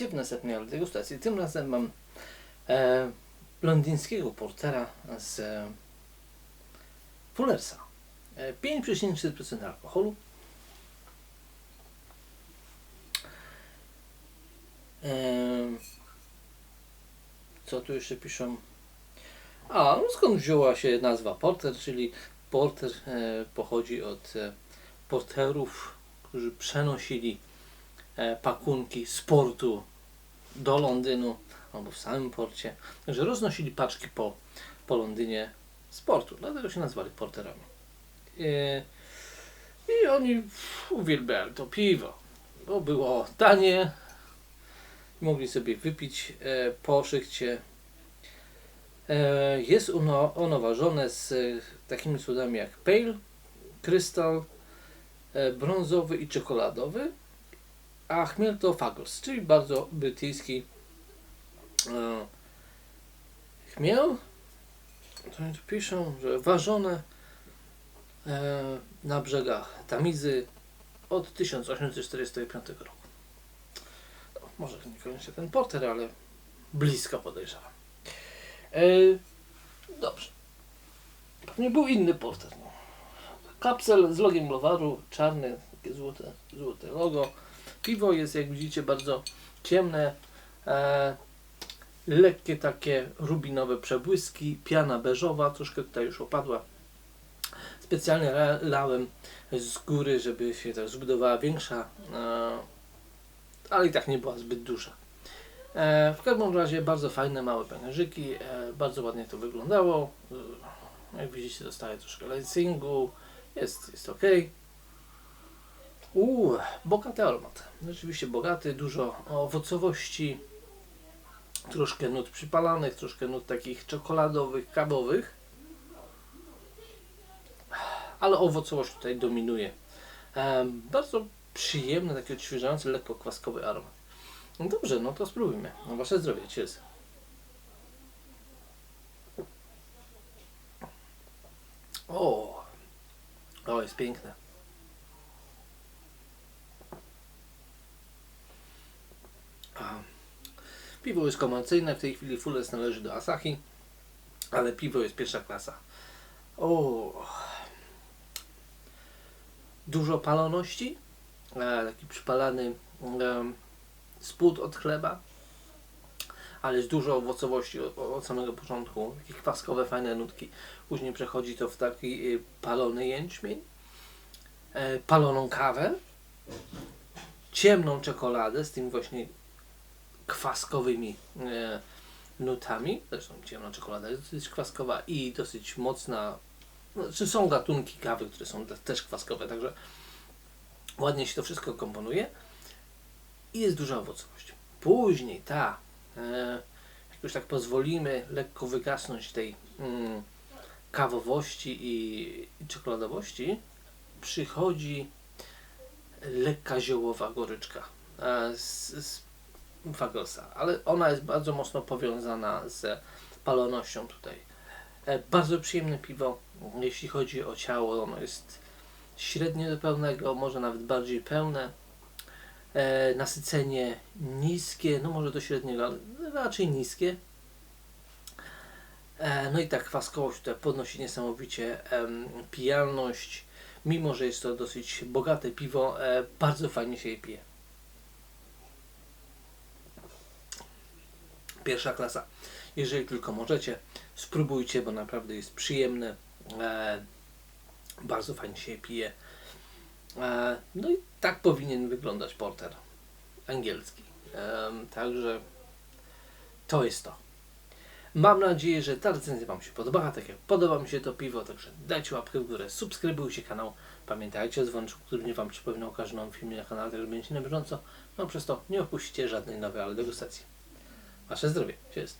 Witajcie w następnej degustacji. Tym razem mam e, londyńskiego portera z e, Fullersa. E, 5,4% alkoholu. E, co tu jeszcze piszą? A, no skąd wzięła się nazwa porter, czyli porter e, pochodzi od e, porterów, którzy przenosili e, pakunki z portu do Londynu albo w samym porcie. Także roznosili paczki po, po Londynie z portu, dlatego się nazwali porterami. E, I oni uwielbiali to piwo, bo było tanie, mogli sobie wypić e, po szychcie. E, Jest ono, ono ważone z e, takimi cudami jak pale, krystal, e, brązowy i czekoladowy, a chmiel to Fagos, czyli bardzo brytyjski e, chmiel. To oni tu piszą, że ważone e, na brzegach Tamizy od 1845 roku. No, może niekoniecznie ten porter, ale blisko podejrzewam. E, dobrze. Pewnie był inny porter. No. Kapsel z logiem Lowaru, czarny, złote, złote logo. Piwo jest, jak widzicie, bardzo ciemne. E, lekkie takie rubinowe przebłyski, piana beżowa, troszkę tutaj już opadła. Specjalnie la- lałem z góry, żeby się tak zbudowała większa, e, ale i tak nie była zbyt duża. E, w każdym razie bardzo fajne małe pęcherzyki, e, bardzo ładnie to wyglądało. E, jak widzicie dostaje troszkę lacingu, jest, jest ok. Uuu, bogaty aromat. Rzeczywiście bogaty, dużo owocowości, troszkę nut przypalanych, troszkę nut takich czekoladowych, kawowych. Ale owocowość tutaj dominuje. Em, bardzo przyjemny, taki odświeżający, lekko kwaskowy aromat. No dobrze, no to spróbujmy. No wasze zdrowie, cheers. O, o jest piękne. Piwo jest komercyjne, w tej chwili Fullers należy do Asahi, ale piwo jest pierwsza klasa. O, dużo paloności, e, taki przypalany spód od chleba, ale jest dużo owocowości od, samego początku, takie kwaskowe, fajne nutki. Później przechodzi to w taki y, palony jęczmień, e, paloną kawę, ciemną czekoladę z tymi właśnie kwaskowymi e, nutami. Zresztą ciemna czekolada jest dosyć kwaskowa i dosyć mocna. Znaczy są gatunki kawy, które są te- też kwaskowe, także ładnie się to wszystko komponuje i jest duża owocowość. Później ta, e, jak już tak pozwolimy lekko wygasnąć tej mm, kawowości i, i czekoladowości, przychodzi lekka ziołowa goryczka e, z, z Fagosa, ale ona jest bardzo mocno powiązana z palonością tutaj. E, bardzo przyjemne piwo, jeśli chodzi o ciało, ono jest średnie do pełnego, może nawet bardziej pełne. E, nasycenie niskie, no może do średniego, ale raczej niskie. E, no i ta kwaskowość tutaj podnosi niesamowicie pijalność. Mimo, że jest to dosyć bogate piwo, bardzo fajnie się je pije. Pierwsza klasa. Jeżeli tylko możecie, spróbujcie, bo naprawdę jest przyjemne. E, bardzo fajnie się je pije. E, no i tak powinien wyglądać porter angielski. Em, także to jest to. Mam nadzieję, że ta recenzja Wam się podobała, tak jak podoba mi się to piwo, także dajcie łapkę w górę, subskrybujcie kanał, pamiętajcie o dzwoneczku, który nie Wam przypomina o każdym filmie na kanale, tak żeby będziecie na bieżąco, no przez to nie opuścicie żadnej nowej ale degustacji. Wasze zdrowie, cześć.